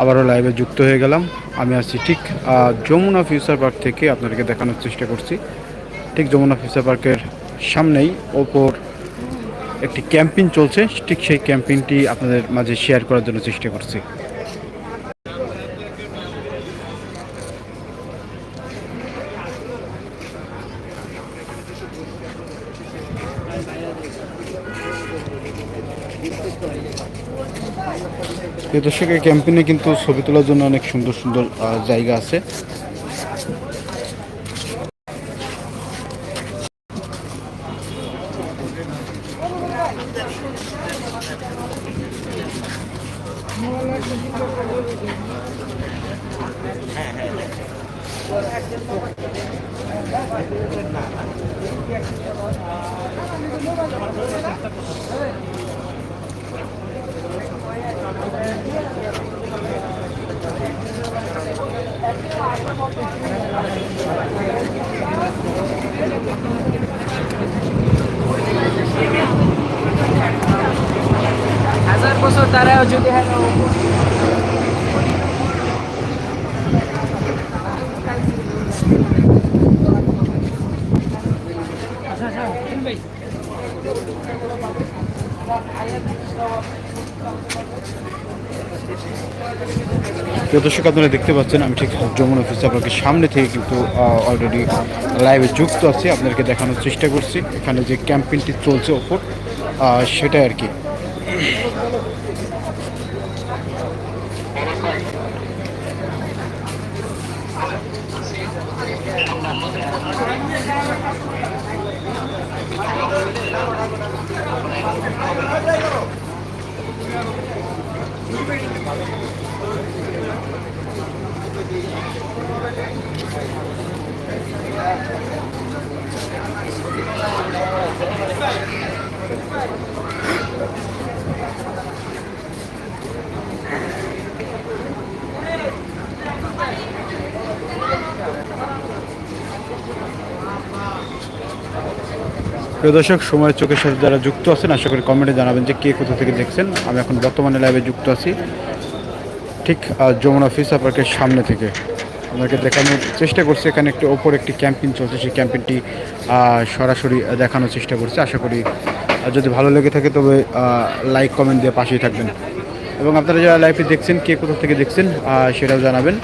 আবারও লাইভে যুক্ত হয়ে গেলাম। আমি আছি ঠিক যমুনা ফিউচার পার্ক থেকে আপনাদেরকে দেখানোর চেষ্টা করছি। ঠিক যমুনা ফিউচার পার্কের সামনেই ওপর একটি ক্যাম্পিং চলছে, ঠিক সেই ক্যাম্পিংটি আপনাদের মাঝে শেয়ার করার জন্য চেষ্টা করছি। দর্শক এই ক্যাম্পিংয়ে কিন্তু ছবি তোলার জন্য অনেক সুন্দর সুন্দর জায়গা আছে। হাজার বছর তারাও যদি হ্যাঁ দর্শক, আপনারা দেখতে পাচ্ছেন, আমি ঠিক যমুনা ফিউচার পার্কের সামনে থেকে কিন্তু অলরেডি লাইভে যুক্ত আছি। আপনাদেরকে দেখানোর চেষ্টা করছি। এখানে যে ক্যাম্পিংটি চলছে ওপর সেটাই আর কি। প্রিয় দর্শক, সময়ের চোখের সাথে যারা যুক্ত আছেন, আশা করি কমেন্টে জানাবেন যে কে কোথা থেকে দেখছেন। আমি এখন বর্তমানে লাইভে যুক্ত আছি। ঠিক যমুনা ফিউচার পার্কের সামনে থেকে। আপনাকে দেখানোর চেষ্টা করছে। এখানে একটি ওপর একটি ক্যাম্পিং চলছে, সেই ক্যাম্পিংটি সরাসরি দেখানোর চেষ্টা করছে। আশা করি যদি ভালো লেগে থাকে তবে লাইক কমেন্ট দিয়ে পাশেই থাকবেন। এবং আপনারা যারা লাইভে দেখছেন, কে কোথা থেকে দেখছেন সেটাও জানাবেন।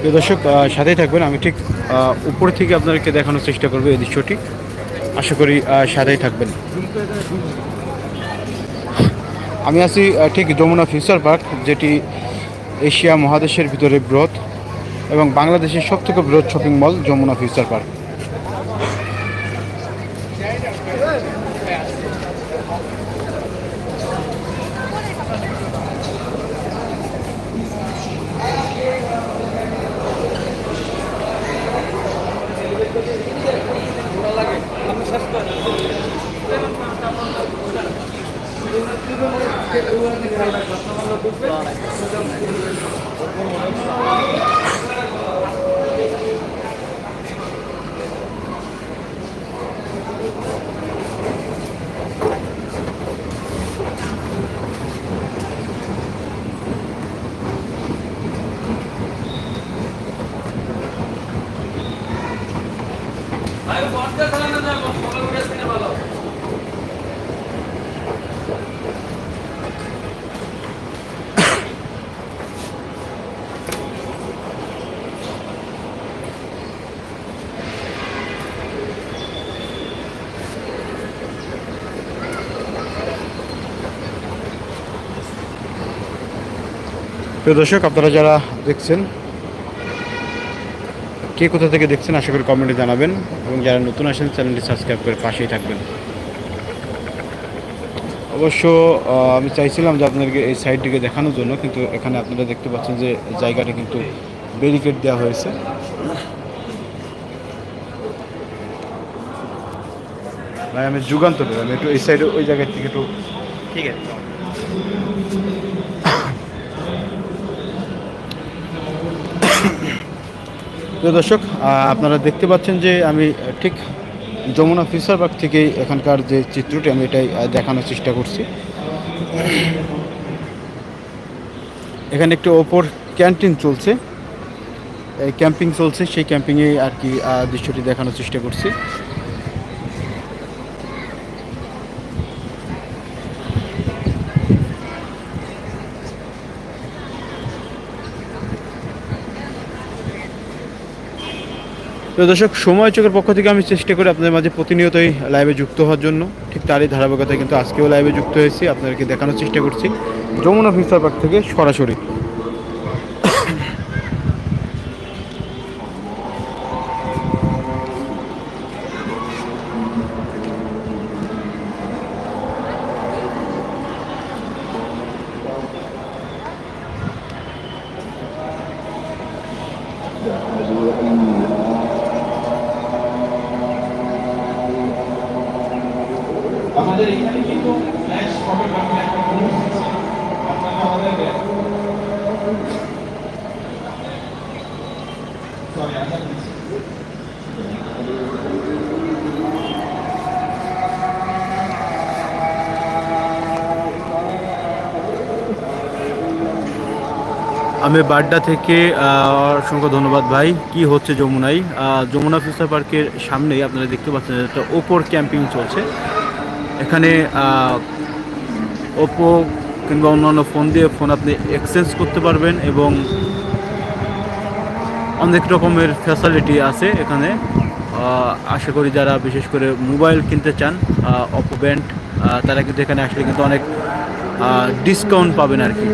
প্রিয় দর্শক সাথেই থাকবেন। আমি ঠিক উপর থেকে আপনাদেরকে দেখানোর চেষ্টা করব এই দৃশ্যটি। আশা করি সাথেই থাকবেন। আমি আছি ঠিক যমুনা ফিউচার পার্ক, যেটি এশিয়া মহাদেশের ভিতরে বৃহৎ এবং বাংলাদেশের সবথেকে বৃহৎ shopping mall Jamuna future park. প্রিয় দর্শক আপনারা যারা দেখছেন কে কোথা থেকে দেখছেন, আশা করি কমেন্টে জানাবেন এবং যারা নতুন আসেন, চ্যানেলটি সাবস্ক্রাইব করে পাশেই থাকবেন। অবশ্য আমি চাইছিলাম যে আপনাদেরকে এই সাইডটিকে দেখানোর জন্য, কিন্তু এখানে আপনারা দেখতে পাচ্ছেন যে জায়গাটা কিন্তু ব্যারিকেড দেওয়া হয়েছে। ভাই, আমি যুগান্তরে, আমি একটু এই সাইডে, ওই জায়গার থেকে একটু ঠিক আছে। প্রিয় দর্শক আপনারা দেখতে পাচ্ছেন যে আমি ঠিক যমুনা ফিসার পার্ক থেকেই এখানকার যে চিত্রটি আমি এটাই দেখানোর চেষ্টা করছি। এখানে একটি ওপর ক্যান্টিন চলছে। ক্যাম্পিং চলছে, সেই ক্যাম্পিংয়ে আর কি দৃশ্যটি দেখানোর চেষ্টা করছি। তো দর্শক, সময় চোখের পক্ষ থেকে আমি চেষ্টা করি আপনাদের মাঝে প্রতিনিয়তই লাইভে যুক্ত হওয়ার জন্য। ঠিক তারই ধারাবাহিকতায় কিন্তু আজকেও লাইভে যুক্ত হয়েছি, আপনাদেরকে দেখানোর চেষ্টা করছি। যমুনা ফিসার পার্ক থেকে সরাসরি আমাদের এখানে কিন্তু ম্যাচ হবে বাংলা একটা অনুষ্ঠান আছে। আপনারা আমাদের Sorry, I have this. আমি বাড্ডা থেকে অসংখ্য ধন্যবাদ ভাই। কি হচ্ছে যমুনায়? আহ, যমুনা ফিসার পার্কের সামনেই আপনারা দেখতে পাচ্ছেন একটা ওপোর ক্যাম্পিং চলছে। এখানে ওপো কিংবা অন্যান্য ফোন দিয়ে ফোন আপনি এক্সচেঞ্জ করতে পারবেন এবং অনেক রকমের ফ্যাসিলিটি আছে এখানে। আশা করি যারা বিশেষ করে মোবাইল কিনতে চান অপো ব্যান্ড তারা কিন্তু এখানে আসলে কিন্তু অনেক ডিসকাউন্ট পাবেন আর কি।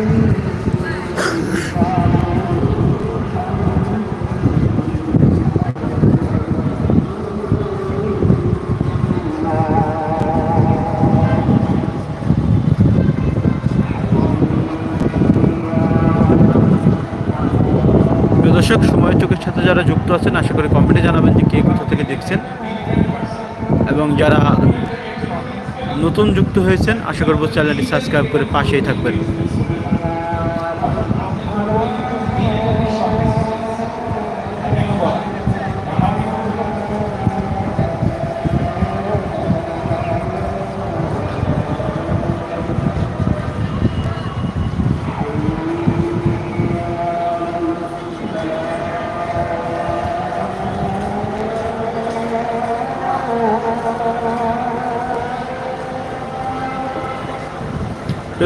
দর্শক, সময় চোখের সাথে যারা যুক্ত আছেন, আশা করি কমেন্টে জানাবেন যে কে কোথা থেকে দেখছেন। এবং যারা নতুন যুক্ত হয়েছেন, আশা করব চ্যানেলটি সাবস্ক্রাইব করে পাশেই থাকবেন।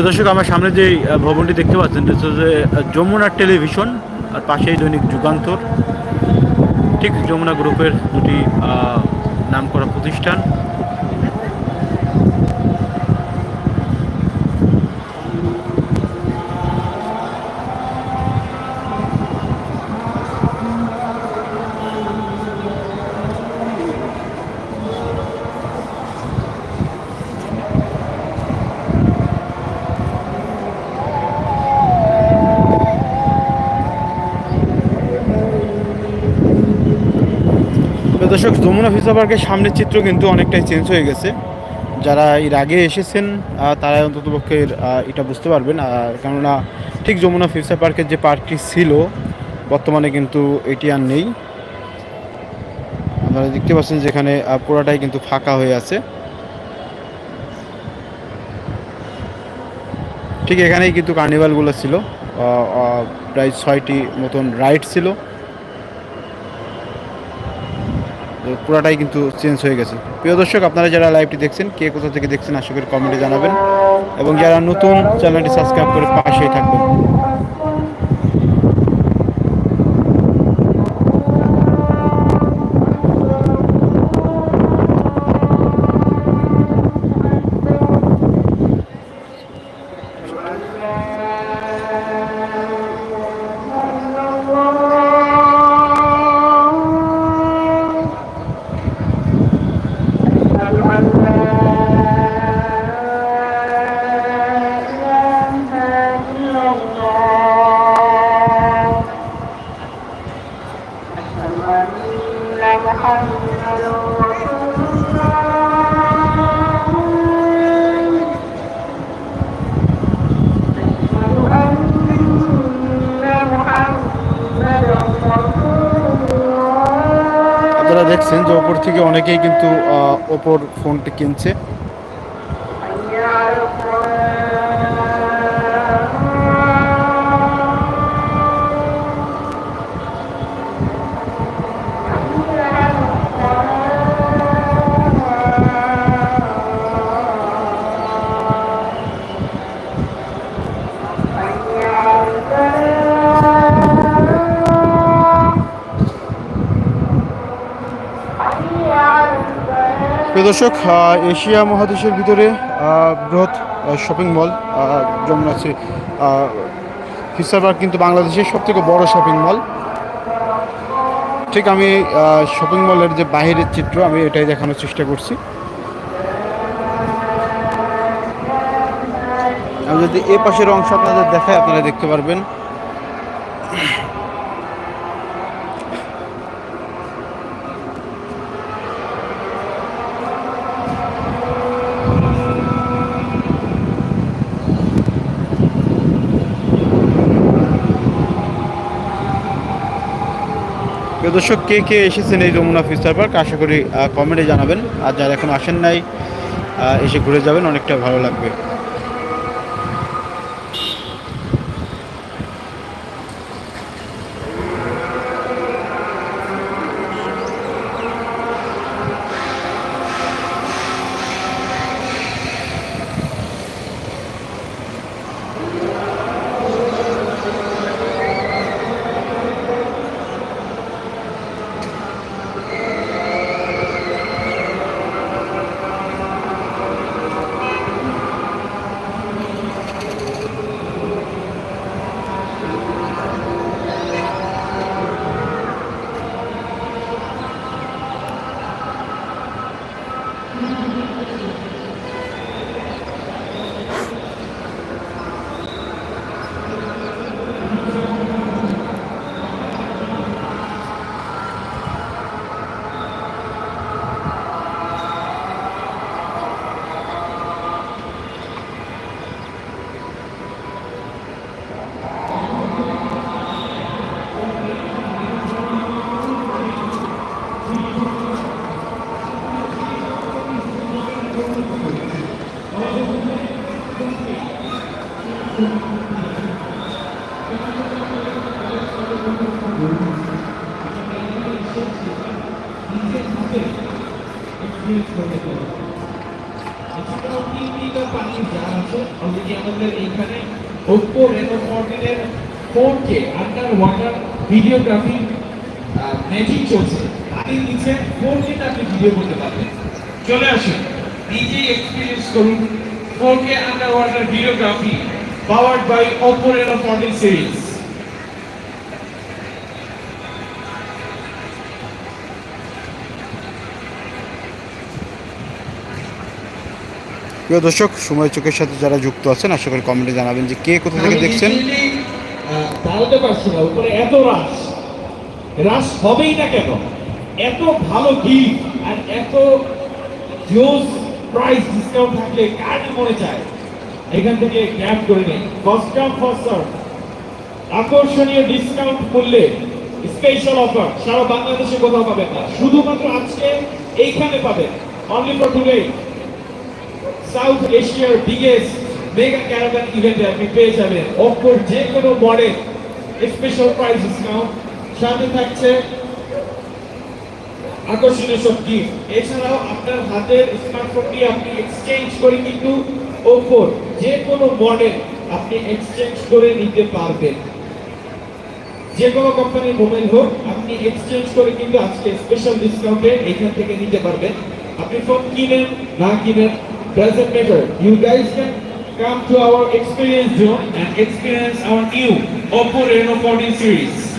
দর্শক, আমার সামনে যে ভবনটি দেখতে পাচ্ছেন যে যমুনা টেলিভিশন, আর পাশেই দৈনিক যুগান্তর। ঠিক যমুনা গ্রুপের দুটি নাম করা প্রতিষ্ঠান। দর্শক, যমুনা ফিসা পার্কের সামনের চিত্র কিন্তু অনেকটাই চেঞ্জ হয়ে গেছে। যারা এর আগে এসেছেন তারা অন্তত পক্ষে এটা বুঝতে পারবেন। আর কেননা ঠিক যমুনা ফিসা পার্কের যে পার্কটি ছিল, বর্তমানে কিন্তু এটি আর নেই। আপনারা দেখতে পাচ্ছেন যেখানে পুরাটাই কিন্তু ফাঁকা হয়ে আছে। ঠিক এখানেই কিন্তু কার্নিভালগুলো ছিল। প্রায় ছয়টি মতন রাইড ছিল তো পুরাটাই কিন্তু চেঞ্জ হয়ে গেছে। প্রিয় দর্শক, আপনারা যারা লাইভটি দেখছেন, কে কোথা থেকে দেখছেন, আশা করি কমেন্টে জানাবেন। এবং যারা নতুন চ্যানেলটি সাবস্ক্রাইব করে পাশেই থাকবেন। দেখছেন যে ওপর থেকে অনেকেই কিন্তু ওপর ফোনটি কিনছে। প্রিয় দর্শক আহ, এশিয়া মহাদেশের ভিতরে বৃহৎ শপিং মল যেমন আছে ফিসারবাগ কিন্তু বাংলাদেশের সব থেকে বড় শপিং মল ঠিক আমি শপিং মলের যে বাইরের চিত্র আমি এটাই দেখানোর চেষ্টা করছি। আমি যদি এ পাশের অংশ আপনাদের দেখায় আপনারা দেখতে পারবেন। দর্শক, কে কে এসেছেন এই যমুনা ফিস্টার পার্ক আশা করি কমেন্টে জানাবেন। আর যারা এখন আসেন নাই এসে ঘুরে যাবেন, অনেকটা ভালো লাগবে এছাড়াও তিন লিটার পানি জার আছে অলরেডি আমাদের এইখানে Oppo Reno ফোরটিনের four K under water videography magic চলছে। পানির নিচে ফোর কেতে আপনি ভিডিও করতে পারবেন। চলে আসুন নিজেই এক্সপিরিয়েন্স করুন। Four K under water videography powered by Oppo Reno fourteen series প্রিয় দর্শক সময় চোখের সাথে যারা যুক্ত আছেন আশা করি কমেন্টে জানাবেন যে কে কোথা থেকে দেখছেন। দাঁড়াতে পারছি না, উপরে এত রাশ রাশ হবেই না কেন? এত ভালো গিফট আর এত জোস প্রাইস ডিসকাউন্ট থাকলে না মনে চায়? এখান থেকে গ্র্যাব করে কাম ফার্স্ট সার্ভ আকর্ষণীয় ডিসকাউন্ট মূল্যে স্পেশাল অফার সারা বাংলাদেশে কোথাও পাবেন না। শুধুমাত্র আজকে এইখানে পাবেন। অনলি ফর টুডে সাউথ এশিয়ার বিগেস্ট মেগা ক্যারাভান ইভেন্টে আপনি পেয়ে যাবেন। অফার যে কোনো মডেল স্পেশাল প্রাইস ডিসকাউন্ট সাথে থাকছে আকর্ষণীয় সব গিফট এছাড়াও আপনার হাতের স্মার্টফোনটি আপনি এক্সচেঞ্জ করে কিন্তু ওপর যে কোনো মডেল আপনি এক্সচেঞ্জ করে নিতে পারবেন। যে কোনো কোম্পানির মোবাইল হোক, আপনি এক্সচেঞ্জ করে কিন্তু আজকে স্পেশাল ডিসকাউন্টে এখান থেকে নিতে পারবেন। আপনি ফোন কিনেন, না কিনেন, doesn't matter. You guys can come to our experience zone and experience our new Oppo Reno 14 series.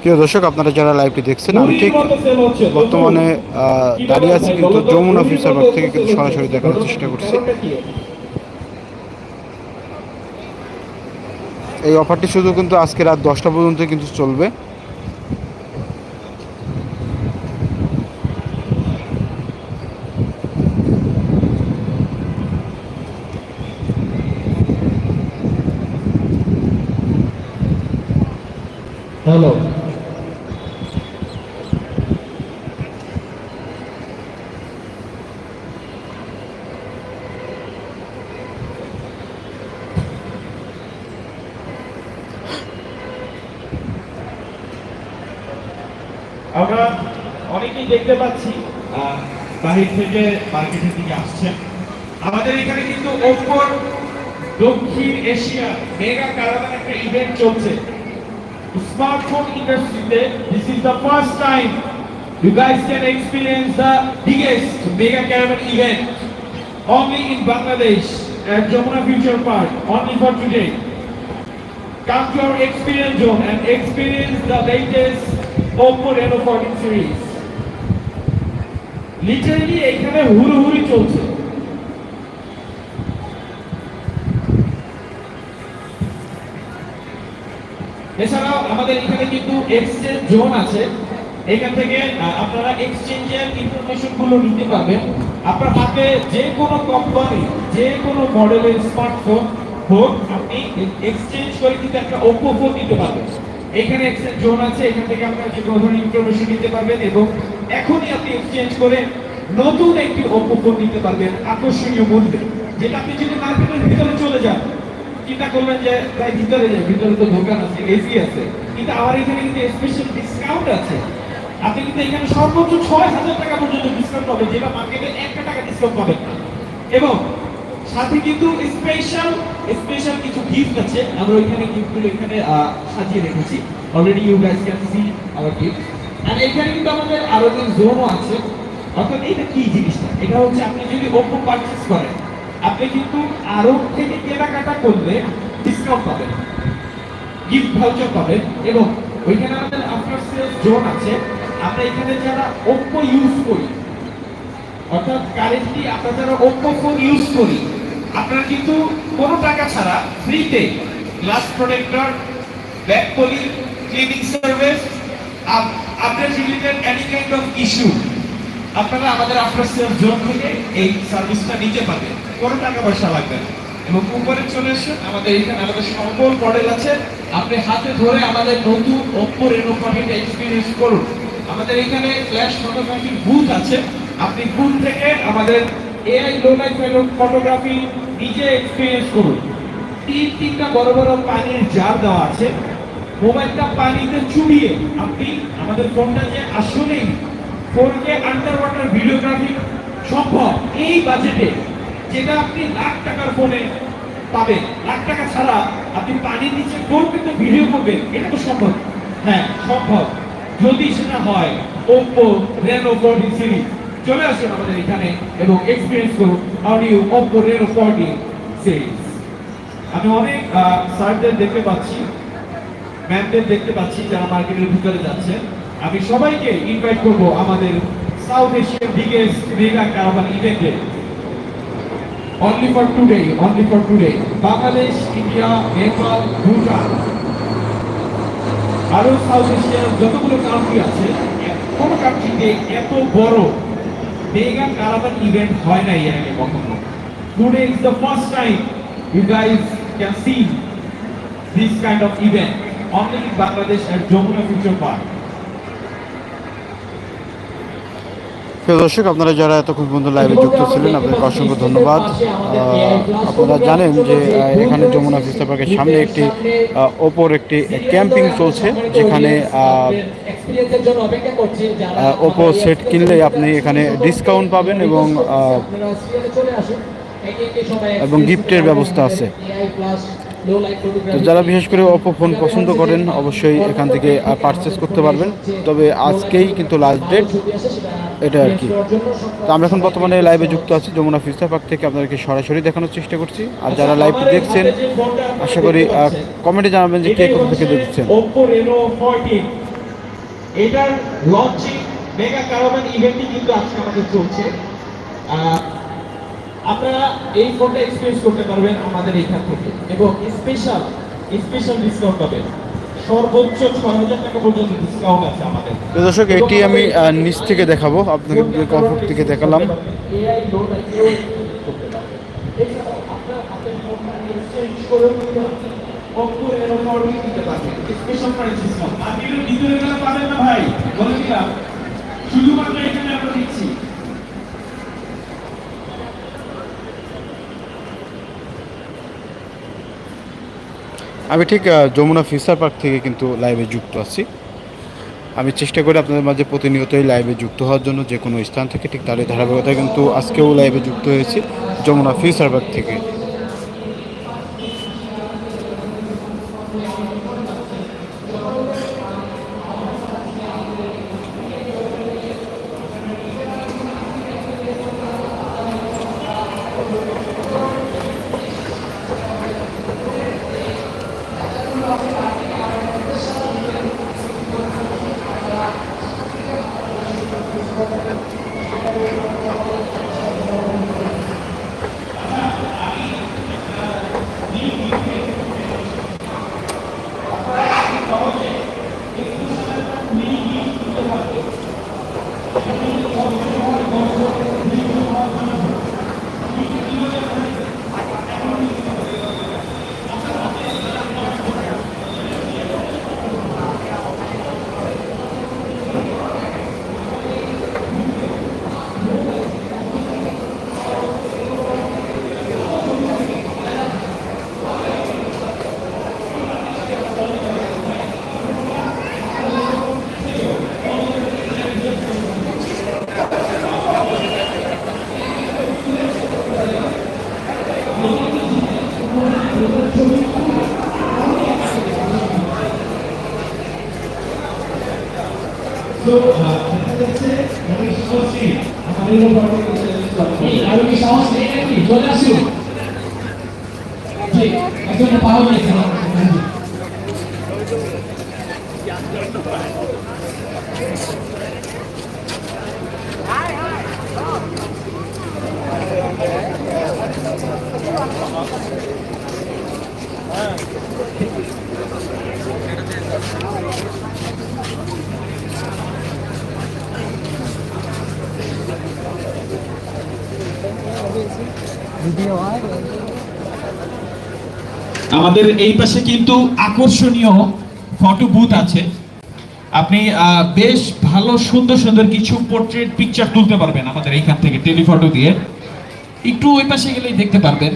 প্রিয় দর্শক আপনারা যারা লাইভটি দেখছেন আমি ঠিক বর্তমানে দাঁড়িয়ে আছি কিন্তু যমুনা ফিচার মতো থেকে কিন্তু সরাসরি। দেখানোর চেষ্টা করছি। এই অফারটি শুধু কিন্তু আজকে রাত দশটা পর্যন্ত কিন্তু চলবে হ্যালো আমরা অনেকেই দেখতে পাচ্ছি আহ, বাহির থেকে মার্কেটের দিকে আসছেন আমাদের এখানে কিন্তু ওপর দক্ষিণ এশিয়া মেগা কারাবান একটা ইভেন্ট চলছে স্মার্টফোন ইন্ডাস্ট্রিতে this is the first time you guys can experience the biggest mega caravan event only in Bangladesh at Jamuna Future Park only for today come to our experience zone and experience the latest Oppo Reno 14 series literally এখানে হুড়োহুড়ি চলছে এছাড়াও আমাদের এখানে কিন্তু exchange zone আছে। এখান থেকে আপনারা এক্সচেঞ্জের ইনফরমেশনগুলো নিতে পারবেন। আপনার হাতে যে কোনো কোম্পানি যে কোনো মডেলের স্মার্টফোন হোক, আপনি এক্সচেঞ্জ করে কিন্তু একটা ওপো ফোন নিতে পারবেন। এখানে এক্সচেঞ্জ জোন আছে, এখান থেকে আপনারা যে কোনো ধরনের ইনফরমেশন নিতে পারবেন এবং এখনই আপনি এক্সচেঞ্জ করে নতুন একটি ওপো ফোন নিতে পারবেন আকর্ষণীয় মূল্যে, যেটা আপনি যদি মার্কেটের ভিতরে চলে যান চিন্তা করবেন যে, ভাই, ভিতরে যাই ভিতরে তো দোকান আছে এসি আছে। কিন্তু আমার এখানে কিন্তু স্পেশাল ডিসকাউন্ট আছে। আপনি কিন্তু এখানে সর্বোচ্চ ছয় হাজার টাকা পর্যন্ত ডিসকাউন্ট পাবেন, যেটা মার্কেটে একটা টাকা ডিসকাউন্ট পাবেন এবং সাথে কিন্তু স্পেশাল স্পেশাল কিছু গিফট আছে। আমরা ওইখানে গিফটগুলো এখানে সাজিয়ে রেখেছি। Already you can see our gift আর এখানে কিন্তু আমাদের আরও জোনও আছে। অর্থাৎ এটা কি জিনিসটা? এটা হচ্ছে আপনি যদি ওপো পারচেজ করেন আপনি কিন্তু আরও থেকে কেনাকাটা করলে ডিসকাউন্ট পাবেন গিফট ভাউচার পাবেন এবং ওইখানে আমাদের আফটার সেলস জোন আছে। আমরা এখানে যারা ওপ্পো ইউজ করি, অর্থাৎ কারেন্টলি আমরা যারা ওপ্পো ফোন ইউজ করি, আপনারা কিন্তু কোনো টাকা ছাড়া ফ্রিতে glass protector back poly cleaning service update related any kind of issue আপনারা আমাদের আফটার সেলস জোন থেকে এই সার্ভিসটা নিতে পারবেন। কোনো টাকা পয়সা লাগবে না। এবং উপরে চলে এসে আমাদের এখানে আমাদের সকল মডেল আছে। আপনি হাতে ধরে আমাদের নতুন ওপ্পো রেনো ফোনটা এক্সপিরিয়েন্স করুন। আমাদের এখানে ফ্ল্যাশ ফটোগ্রাফির বুথ আছে। আপনি বুথ থেকে আমাদের এআই লো লাইট ফটোগ্রাফি নিজে এক্সপিরিয়েন্স করুন। তিন তিনটা বড় বড় পানির জার দেওয়া আছে। মোবাইলটা পানিতে চুবিয়ে আপনি আমাদের ফোনটা যে আসলেই ফোনকে আন্ডার ওয়াটার ভিডিওগ্রাফি সম্ভব। এই বাজেটে যেটা আপনি লাখ টাকার ফোনে পাবেন। লাখ টাকা ছাড়া আপনি পানির নিচে ফোন কিন্তু ভিডিও করবেন। এটা তো সম্ভব। হ্যাঁ সম্ভব। যদি সেটা হয় ওপো রেনো ফোরটিন সিরিজ চলে আসুন আমাদের এখানে এবং এক্সপিরিয়েন্স করুন audio Oppo Reno fourteen series আমি অনেক স্যারদের দেখতে পাচ্ছি ম্যামদের দেখতে পাচ্ছি যারা মার্কেটের ভিতরে যাচ্ছে আমি সবাইকে ইনভাইট করব আমাদের সাউথ এশিয়ার বিগেস্ট মেগা কারাবান ইভেন্টে only for today only for today Bangladesh India Nepal Bhutan আরও সাউথ এশিয়ার যতগুলো কান্ট্রি আছে, কোনো কান্ট্রিতে এত বড় মেগা কারাবান ইভেন্ট হয় না এর আগে কখনো। Today is the first time you guys can see this kind of event, only in Bangladesh at Jamuna Future প্রিয় দর্শক, আপনারা যারা এতক্ষণ পর্যন্ত লাইভে যুক্ত ছিলেন, আপনাদেরকে অসংখ্য ধন্যবাদ আপনারা জানেন যে এখানে যমুনা ফিস্তা পার্কের সামনে একটি ওপর একটি ক্যাম্পিং চলছে, যেখানে ওপো সেট কিনলে আপনি এখানে ডিসকাউন্ট পাবেন এবং এবং গিফটের ব্যবস্থা আছে। তো যারা বিশেষ করে ওপো ফোন পছন্দ করেন, অবশ্যই এখান থেকে পারচেস করতে পারবেন। তবে আজকেই কিন্তু লাস্ট ডেট এটা আর কি। তো আমরা এখন বর্তমানে লাইভে যুক্ত আছি, যমুনা ফিস্তা পার্ক থেকে আপনাদেরকে সরাসরি দেখানোর চেষ্টা করছি। আর যারা লাইভ দেখছেন, আশা করি কমেন্টে জানাবেন যে কে কোথা থেকে দেখছেন। Oppo Reno 14 এটার লঞ্চিং মেগা ইভেন্টই কিন্তু আজকে আমাদের চলছে। আপনারা এই ফোনটা এক্সপিরিয়েন্স করতে পারবেন আমাদের এইখান থেকে। এবং স্পেশাল স্পেশাল ডিসকাউন্ট পাবেন। সর্বোচ্চ ছয় হাজার টাকা পর্যন্ত ডিসকাউন্ট আছে আমাদের। দর্শক এটি আমি নিচ থেকে দেখাবো। আপনাকে কমফোর্ট থেকে দেখালাম। লাইট করতে পারবেন এছাড়াও আপনার হাতের ফোনটা এক্সচেঞ্জ করে নিতে পারবেন Oppo Reno 14 দিতে পারবেন স্পেশাল প্রাইস ডিসকাউন্ট আর কিন্তু ভিতরে গেলে পাবেন না ভাই বলে দিলাম শুধুমাত্র এখানে আমরা দিচ্ছি আমি ঠিক যমুনা ফিসার পার্ক থেকে কিন্তু লাইভে যুক্ত আছি। আমি চেষ্টা করি আপনাদের মাঝে প্রতিনিয়তই লাইভে যুক্ত হওয়ার জন্য যে কোনো স্থান থেকে, ঠিক তারই ধারাবাহিকতায় কিন্তু আজকেও লাইভে যুক্ত হয়েছি, যমুনা ফিসার পার্ক থেকে। আমাদের এই পাশে কিন্তু আকর্ষণীয় ফটো বুথ আছে। আপনি বেশ ভালো, সুন্দর সুন্দর কিছু পোর্ট্রেট পিকচার তুলতে পারবেন আমাদের এইখান থেকে টেলিফটো দিয়ে। একটু ওই পাশে গেলেই দেখতে পারবেন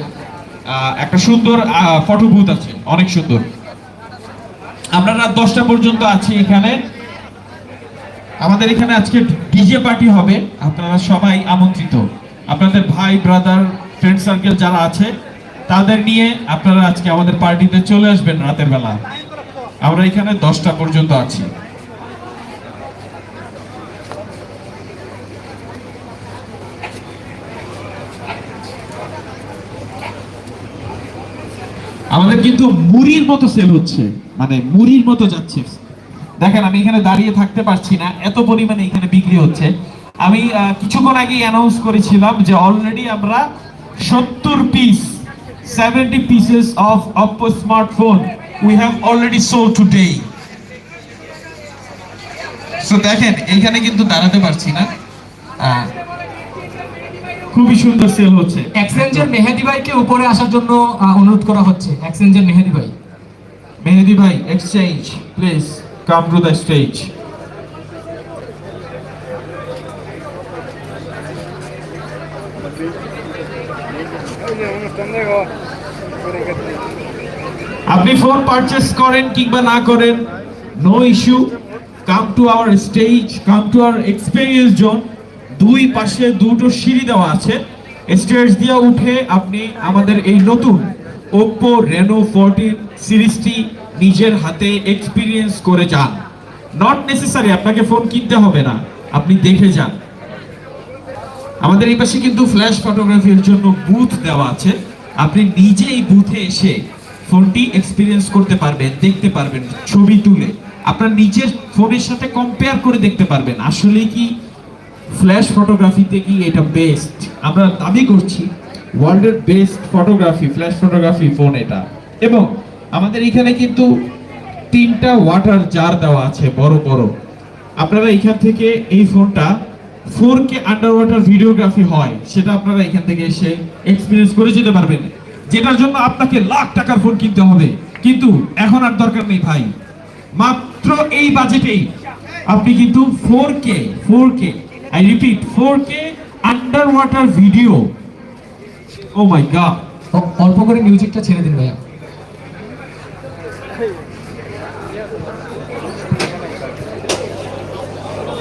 একটা সুন্দর ফটো বুথ আছে, অনেক সুন্দর। আমরা রাত দশটা পর্যন্ত আছি এখানে। আমাদের এখানে আজকে ডিজে পার্টি হবে, আপনারা সবাই আমন্ত্রিত। আপনাদের ভাই ব্রাদার ফ্রেন্ড সার্কেল যারা আছে, তাদের নিয়ে আপনারা আজকে আমাদের পার্টিতে চলে আসবেন রাতের বেলা। আমরা এখানে দশটা পর্যন্ত আছি। আমাদের কিন্তু মুড়ির মতো সেল হচ্ছে। মানে মুড়ির মতো যাচ্ছে। দেখেন, আমি এখানে দাঁড়িয়ে থাকতে পারছি না। এত পরিমাণে এখানে বিক্রি হচ্ছে। আমি কিছুক্ষণ আগে অ্যানাউন্স করেছিলাম যে অলরেডি আমরা সত্তর piece seventy pieces of Oppo smartphone we have already sold today so দেখেন এইখানে কিন্তু দাঁড়াতে পারছি না। খুবই সুন্দর সেল হচ্ছে। এক্সচেঞ্জের মেহেদি ভাইকে উপরে আসার জন্য অনুরোধ করা হচ্ছে। এক্সচেঞ্জের মেহেদি ভাই। মেহেদি ভাই exchange please come to the stage আপনি ফোন পারচেস করেন কিংবা না করেন no issue come to our stage come to our experience zone দুই পাশে দুটো সিঁড়ি দেওয়া আছে। স্টেজ দিয়ে উঠে আপনি আমাদের এই নতুন ওপ্পো রেনো ফোরটিন সিরিজটি নিজের হাতে এক্সপিরিয়েন্স করে যান। নট নেসেসারি আপনাকে ফোন কিনতে হবে না। আপনি দেখে যান। আমাদের এই পাশে কিন্তু ফ্ল্যাশ ফটোগ্রাফির জন্য বুথ দেওয়া আছে। আপনি নিজে এই বুথে এসে ফোনটি এক্সপিরিয়েন্স করতে পারবেন, দেখতে পারবেন, ছবি তুলে। আপনার নিজের ফোনের সাথে কম্পেয়ার করে দেখতে পারবেন। আসলে কি ফ্ল্যাশ ফটোগ্রাফিতে কি এটা বেস্ট আমরা দাবি করছি ওয়ার্ল্ডের best photography flash photography phone এটা। এবং আমাদের এখানে কিন্তু তিনটা ওয়াটার জার দেওয়া আছে, বড় বড়। আপনারা এখান থেকে এই ফোনটা four K under water videography হয়, সেটা আপনারা এখান থেকে এসে এক্সপিরিয়েন্স করে যেতে পারবেন। যেটার জন্য আপনাকে লাখ টাকার ফোন কিনতে হবে। কিন্তু এখন আর দরকার নেই ভাই। মাত্র এই বাজেটেই আপনি কিন্তু four K four K four K under water video O my god অল্প করে মিউজিকটা ছেড়ে দিন ভাইয়া।